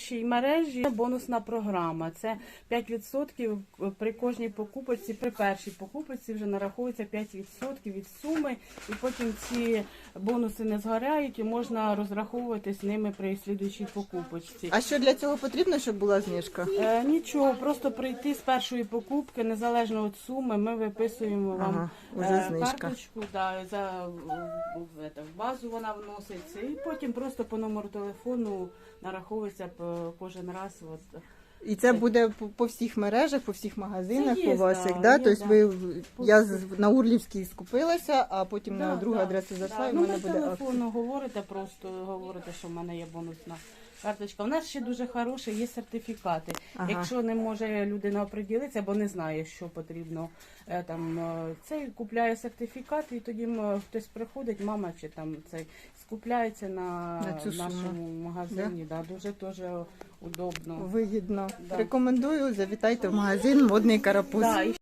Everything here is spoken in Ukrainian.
нашій мережі бонусна програма. Це 5% при кожній покупці, при першій покупці вже нараховується 5% від суми, і потім ці бонуси не згоряють і можна розраховуватись ними при слідуючій покупочці. А що для цього потрібно, щоб була знижка? Е, нічого, просто прийти з першої покупки, незалежно від суми, ми виписуємо вам Ага, е, карточку, да, за, в, базу вона вноситься, і потім просто по номеру телефону нараховується по- кожен раз. От. І це буде по, по всіх мережах, по всіх магазинах Це є, у вас, да, як, да? є, Тобто да. ви я з- на Урлівській скупилася, а потім на другу да, адресу зайшла, і в Ну, мене на буде акція. телефону говорите, просто говорите, що в мене є бонусна карточка. У нас ще дуже хороші є сертифікати. Ага. Якщо не може людина оприділитися або не знає, що потрібно, е, там е, цей купляє сертифікат, і тоді хтось приходить, мама чи там цей скупляється на, На цю нашому магазині. Да? дуже дуже удобно. Вигідно. Да. Рекомендую, завітайте в магазин модний карапуз. Да,